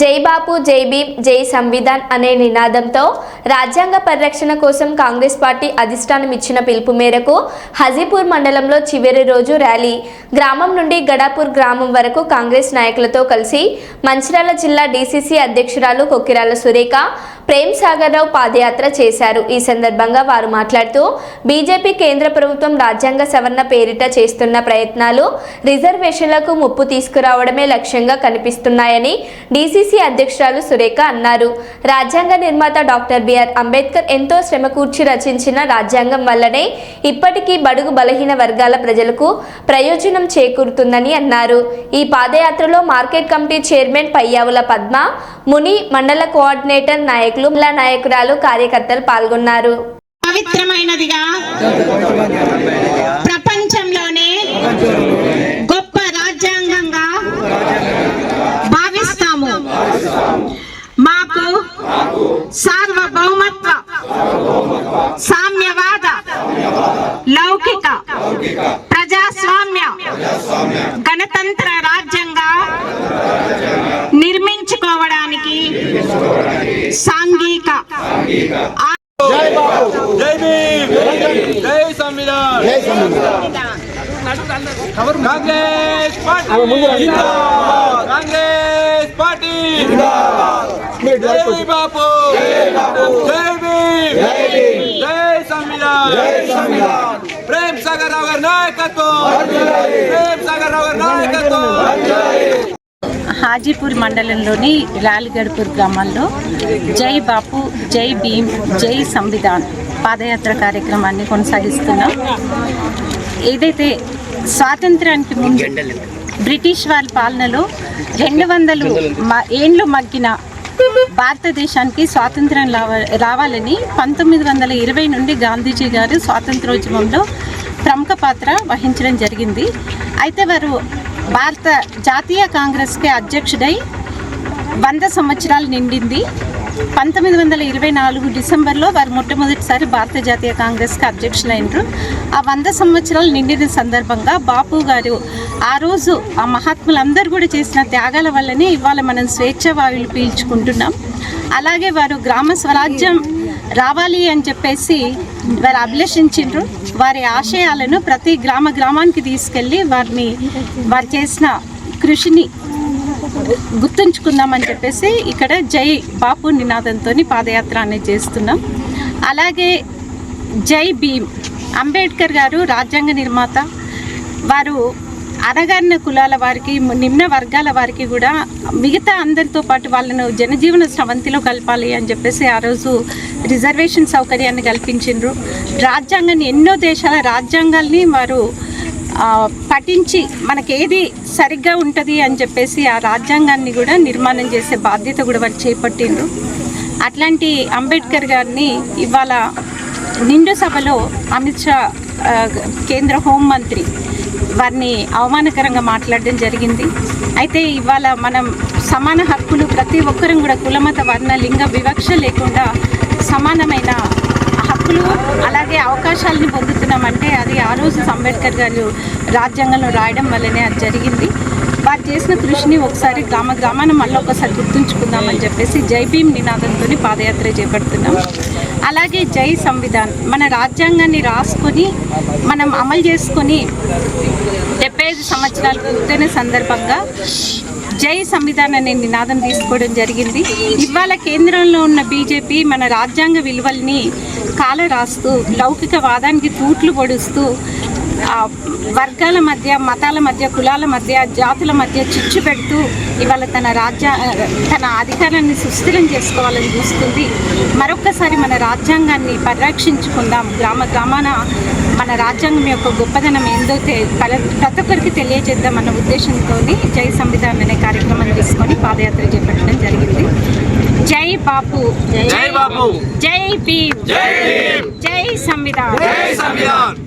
జై బాపు జై భీమ్ జై సంవిధాన్ అనే నినాదంతో రాజ్యాంగ పరిరక్షణ కోసం కాంగ్రెస్ పార్టీ అధిష్టానం ఇచ్చిన పిలుపు మేరకు హజీపూర్ మండలంలో చివరి రోజు ర్యాలీ. గ్రామం నుండి గడాపూర్ గ్రామం వరకు కాంగ్రెస్ నాయకులతో కలిసి మంచిర్యాల జిల్లా డీసీసీ అధ్యక్షురాలు కొక్కిరాల సురేఖ ప్రేమ్ సాగర్ రావు పాదయాత్ర చేశారు. ఈ సందర్భంగా వారు మాట్లాడుతూ బీజేపీ కేంద్ర ప్రభుత్వం రాజ్యాంగ సవరణ పేరిట చేస్తున్న ప్రయత్నాలు రిజర్వేషన్లకు ముప్పు తీసుకురావడమే లక్ష్యంగా కనిపిస్తున్నాయని డీసీసీ అధ్యక్షురాలు సురేఖ అన్నారు. రాజ్యాంగ నిర్మాత డాక్టర్ బి. బిఆర్ అంబేద్కర్ ఎంతో శ్రమ కూర్చి రచించిన రాజ్యాంగం వల్లనే ఇప్పటికీ బడుగు బలహీన వర్గాల ప్రజలకు ప్రయోజనం చేకూరుతుందని అన్నారు. ఈ పాదయాత్రలో market committee chairman Payyavula Padma Muni మండల కోఆర్డినేటర్ నాయకులు నాయకురాలు కార్యకర్తలు పాల్గొన్నారు. పవిత్రమైనదిగా సార్వభౌమత్వ సామ్యవాద లౌకిక ప్రజాస్వామ్య గణతంత్ర రాజ్యంగా నిర్మించుకోవడానికి సాంఘిక జై భీమ్. జై సంవిధాన్. కాంగ్రెస్ కాంగ్రెస్. జై బాపు. జై భీమ్. జై సంవిధాన్. ప్రేమ్ సాగర్ రావు గారి నాయకత్వం. ప్రేమ్ సాగర్ రావు గారి నాయకత్వం. హాజీపూర్ మండలంలోని లాలిగడ్పూర్ గ్రామంలో జై బాపు జై భీమ్ జై సంవిధాన్ పాదయాత్ర కార్యక్రమాన్ని కొనసాగిస్తున్నాం. ఏదైతే స్వాతంత్రానికి ముందు బ్రిటిష్ వాళ్ళ పాలనలో రెండు వందలు మ- ఏండ్లు మగ్గిన భారతదేశానికి స్వాతంత్రం రావాలని పంతొమ్మిది వందల ఇరవై నుండి గాంధీజీ గారు స్వాతంత్రోద్యమంలో ప్రముఖ పాత్ర వహించడం జరిగింది. అయితే వారు భారత జాతీయ కాంగ్రెస్కి అధ్యక్షుడై వంద సంవత్సరాలు నిండింది. పంతొమ్మిది వందల ఇరవై నాలుగు డిసెంబర్లో వారు మొట్టమొదటిసారి భారత జాతీయ కాంగ్రెస్కి అధ్యక్షులైనరు ఆ వంద సంవత్సరాలు నిండిన సందర్భంగా బాపు గారు ఆ రోజు ఆ మహాత్ములందరూ కూడా చేసిన త్యాగాల వల్లనే ఇవాళ మనం స్వేచ్ఛ వాయువులు పీల్చుకుంటున్నాం. అలాగే వారు గ్రామ స్వరాజ్యం రావాలి అని చెప్పేసి వారు అభిలషించిండ్రు. వారి ఆశయాలను ప్రతి గ్రామ గ్రామానికి తీసుకెళ్ళి వారిని వారు చేసిన కృషిని గుర్తుంచుకుందామని చెప్పేసి ఇక్కడ జై బాపు నినాదంతో పాదయాత్ర అనేది చేస్తున్నాం. అలాగే జై భీమ్ అంబేద్కర్ గారు రాజ్యాంగ నిర్మాత వారు అనగారిన కులాల వారికి నిమ్న వర్గాల వారికి కూడా మిగతా అందరితో పాటు వాళ్ళను జనజీవన స్రవంతిలో కలపాలి అని చెప్పేసి ఆ రోజు రిజర్వేషన్ సౌకర్యాన్ని కల్పించిండ్రు. రాజ్యాంగాన్ని ఎన్నో దేశాల రాజ్యాంగాల్ని వారు పఠించి మనకేది సరిగ్గా ఉంటుంది అని చెప్పేసి ఆ రాజ్యాంగాన్ని కూడా నిర్మాణం చేసే బాధ్యత కూడా వారు చేపట్టిండ్రు. అట్లాంటి అంబేద్కర్ గారిని ఇవాళ నిండు సభలో అమిత్ షా కేంద్ర హోంమంత్రి వారిని అవమానకరంగా మాట్లాడడం జరిగింది. అయితే ఇవాళ మనం సమాన హక్కులు ప్రతి ఒక్కరం కూడా కులమత వర్ణ లింగ వివక్ష లేకుండా సమానమైన హక్కులు అలాగే అవకాశాలని పొందుతున్నామంటే అది ఆ రోజు అంబేద్కర్ గారు రాజ్యాంగంలో రాయడం వల్లనే అది జరిగింది. వారు చేసిన కృషిని ఒకసారి గ్రామ గ్రామాన మళ్ళీ ఒకసారి గుర్తుంచుకుందామని చెప్పేసి జై భీమ్ నినాదంతో పాదయాత్ర చేపడుతున్నాం. అలాగే జై సంవిధాన్ మన రాజ్యాంగాన్ని రాసుకొని మనం అమలు చేసుకొని ఐదు సంవత్సరాలు పూర్తయిన సందర్భంగా జై సంవిధానం అనే నినాదం తీసుకోవడం జరిగింది. ఇవాళ కేంద్రంలో ఉన్న బీజేపీ మన రాజ్యాంగ విలువల్ని కాల రాస్తూ లౌకిక వాదానికి తూట్లు పొడుస్తూ వర్గాల మధ్య మతాల మధ్య కులాల మధ్య జాతుల మధ్య చిచ్చు పెడుతూ ఇవాళ తన రాజ్య తన అధికారాన్ని సుస్థిరం చేసుకోవాలని చూస్తుంది. మరొక్కసారి మన రాజ్యాంగాన్ని పరిరక్షించుకుందాం. గ్రామ గ్రామాన మన రాజ్యాంగం యొక్క గొప్పదనం ఏందో ప్రతి ఒక్కరికి తెలియజేద్దాం అన్న ఉద్దేశంతో జై సంవిధాన్ అనే కార్యక్రమం తీసుకొని పాదయాత్ర చేపట్టడం జరిగింది. జై బాపు. జై బాపు. జై భీమ్. జై భీమ్. జై సంవిధాన్. జై సంవిధాన్.